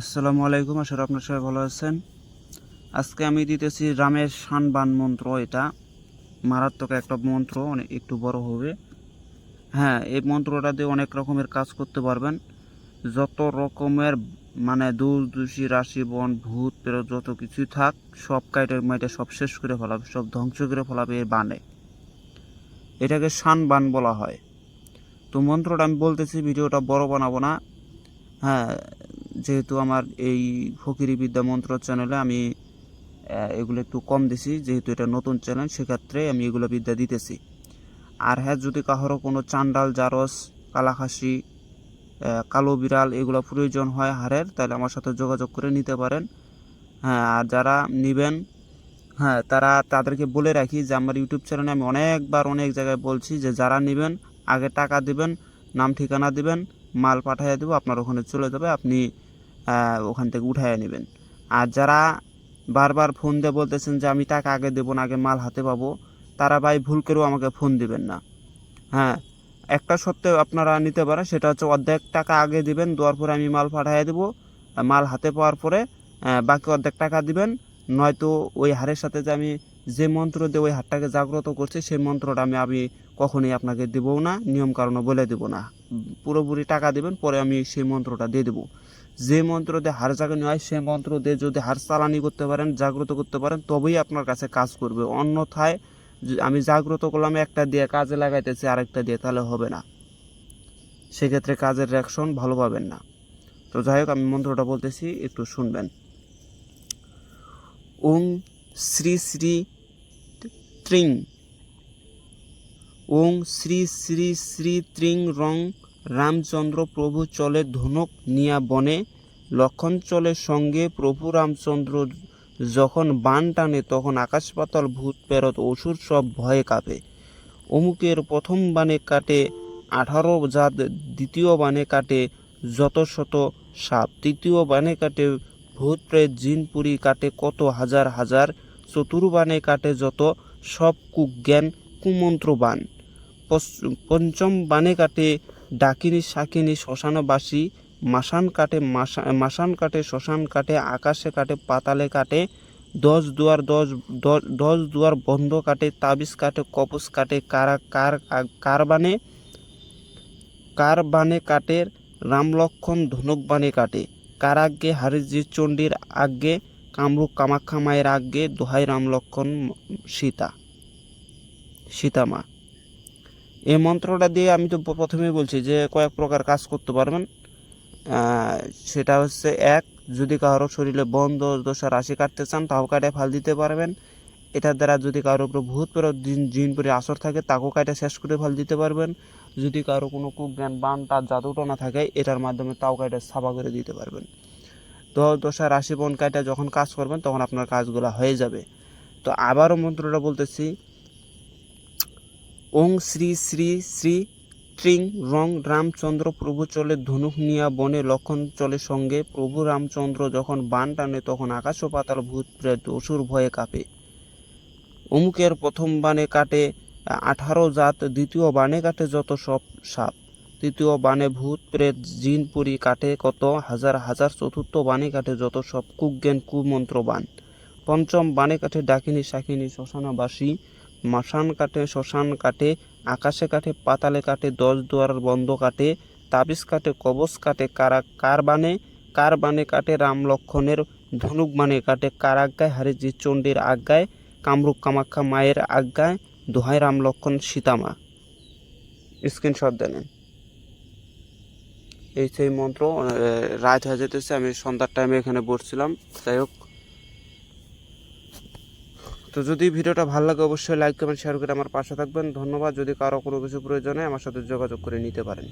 আসসালামু আলাইকুম করি আপনার সবাই ভালো আছেন। আজকে আমি দিতেছি রামের শানবান মন্ত্র, এটা মারাত্মক একটা মন্ত্র, অনেক একটু বড় হবে। হ্যাঁ এই মন্ত্রটা দিয়ে অনেক রকমের কাজ করতে পারবেন। যত রকমের মানে দূর দূষী রাশি, বন, ভূত প্রেরত যত কিছুই থাক, সব কাইটের মাইটে সব শেষ করে ফেলাবে, সব ধ্বংস করে ফেলাবে এই বানে। এটাকে শানবান বলা হয়। তো মন্ত্রটা আমি বলতেছি, ভিডিওটা বড় বানাবো না। হ্যাঁ যেহেতু আমার এই ফকিরি বিদ্যা মন্ত্র চ্যানেলে আমি এগুলো একটু কম দিছি, যেহেতু এটা নতুন চ্যানেল সেক্ষেত্রে আমি এগুলো বিদ্যা দিতেছি। আর হ্যাঁ যদি কাহারও কোনো চান্ডাল, জারস কালাখাসি কালো বিড়াল এগুলো প্রয়োজন হয় হারের তাহলে আমার সাথে যোগাযোগ করে নিতে পারেন। হ্যাঁ আর যারা নেবেন হ্যাঁ তারা তাদেরকে বলে রাখি যে আমার ইউটিউব চ্যানেলে আমি অনেকবার অনেক জায়গায় বলছি যে যারা নেবেন, আগে টাকা দিবেন, নাম ঠিকানা দিবেন, মাল পাঠিয়ে দেবো, আপনার ওখানে চলে যাবে, আপনি ওখান থেকে উঠাইয়া নেবেন। আর যারা বারবার ফোন দিয়ে বলতেছেন যে, আমি টাকা আগে দেবো না, আগে মাল হাতে পাবো, তারা ভাই ভুল করেও আমাকে ফোন দিবেন না। হ্যাঁ একটা সত্ত্বেও আপনারা নিতে পারেন, সেটা হচ্ছে অর্ধেক টাকা আগে দিবেন, দেওয়ার পরে আমি মাল পাঠিয়ে দেবো, মাল হাতে পাওয়ার পরে বাকি অর্ধেক টাকা দিবেন। নয়তো ওই হারের সাথে যে আমি যে মন্ত্র দিয়ে ওই হারটাকে জাগ্রত করছি, সেই মন্ত্রটা আমি আমি কখনোই আপনাকে দেবও না নিয়ম বলে দেবো না। পুরোপুরি টাকা দেবেন, পরে আমি সেই মন্ত্রটা দিয়ে দেবো। যে মন্ত্র দিয়ে হার জাগানি হয় সেই মন্ত্র দিয়ে যদি হার চালানি করতে পারেন, জাগ্রত করতে পারেন, তবেই আপনার কাছে কাজ করবে। অন্যথায় আমি জাগ্রত করলাম, একটা দিয়ে কাজে লাগাইতেছি, আরেকটা দিয়ে, তাহলে হবে না। সেক্ষেত্রে কাজের রিয়াকশন ভালো পাবেন না। তো যাই হোক, আমি মন্ত্রটা বলতেছি, একটু শুনবেন। ওং শ্রী শ্রী ত্রিং। ওং শ্রী শ্রী শ্রী ত্রিং রং রামচন্দ্র প্রভু চলে ধনুক নিয়া বনে, লক্ষণ চলে সঙ্গে প্রভু রামচন্দ্র যখন বান টানে তখন আকাশ পাতাল ভূত পেরত, অসুর সব ভয়ে কাঁপে। অমুকের প্রথম বানে কাটে, আঠারো জাত দ্বিতীয় বানে কাটে যত শত সাপ। তৃতীয় বানে কাটে ভূত প্রেত জিনপুরি কাটে কত হাজার হাজার। চতুর্বাণে কাটে যত সব কুজ্ঞান, কুমন্ত্র বান। পঞ্চম বানে কাটে ডাকিনী শাকিনী শ্মশানবাসী, মাসান কাটে মাসা- মাসান কাটে শ্মশান কাটে, আকাশে কাটে, পাতালে কাটে, দশ দুয়ার দশ, দশ- দুয়ার বন্ধ কাটে, তাবিজ কাটে কপস কাটে, কারা, কার কার বানে কার বানে কাটে, রামলক্ষণ ধনুক বানে কাটে কার আজ্ঞে হারিজি চণ্ডীর আজ্ঞে, কামরূপ কামাখ্যা মায়ের আজ্ঞে, দোহাই রামলক্ষণ সীতা, সীতামা। এই মন্ত্রটা দিয়ে আমি তো প্রথমেই বলছি যে কয়েক প্রকার কাজ করতে পারবেন। সেটা হচ্ছে এক, যদি কারোর শরীরে বন্ধ দশা রাশি কাটতে চান, তাও কাটে ফাল দিতে পারবেন। এটার দ্বারা যদি কারোর উপরে ভূত পেরো জিন পরে আসর থাকে, তাকেও কাটে শেষ করে ফাল দিতে পারবেন। যদি কারও কোনো কুজ্ঞান বান, তার জাদুটনা থাকে, এটার মাধ্যমে তাও কাটে সাফা করে দিতে পারবেন। তো দশা রাশি বন কাটে যখন কাজ করবেন, তখন আপনার কাজগুলো হয়ে যাবে। তো আবারও মন্ত্রটা বলতেছি ওং শ্রী শ্রী শ্রী ট্রিং রং রামচন্দ্র প্রভু চলে ধনুক নিয়া বনে লক্ষণ চলে সঙ্গে। প্রভু রামচন্দ্র যখন বান টানে তখন আকাশ ও পাতাল ভূত প্রেত অসুর ভয়ে কাঁপে। অমুকের প্রথম বানে কাটে, আঠারো জাত, দ্বিতীয় বানে কাটে যত সব সাপ। তৃতীয় বানে ভূত প্রেত জিন পুরি কাটে কত, হাজার হাজার। চতুর্থ বানে কাটে যত সব কুজ্ঞান কুমন্ত্র বান পঞ্চম বানে কাটে ডাকিনী শাকিনী শ্মশানবাসী। মাসান কাটে শ্মশান কাটে আকাশে কাটে পাতালে কাটে দশ দুয়ার বন্ধ কাটে তাবিজ কাটে কবচ কাটে কারা কার বানে কার বানে কাটে রাম লক্ষণের ধনুক বানে কাটে কার আজ্ঞায় হারিজি চণ্ডীর আজ্ঞায়, কামরূপ কামাখ্যা মায়ের আজ্ঞায় দোহাই রাম লক্ষণ সীতামা। স্ক্রিনশট দেন। এই সেই মন্ত্র রাত হয়ে যেতেছে, আমি সন্ধ্যার টাইমে এখানে বসছিলাম। যাই হোক তো যদি ভিডিওটা ভালো লাগে, অবশ্যই লাইক কমেন্ট শেয়ার করে আমার পাশে থাকবেন। ধন্যবাদ। যদি কারও কোনো কিছু প্রয়োজন হয়, আমার সাথে যোগাযোগ করে নিতে পারেন।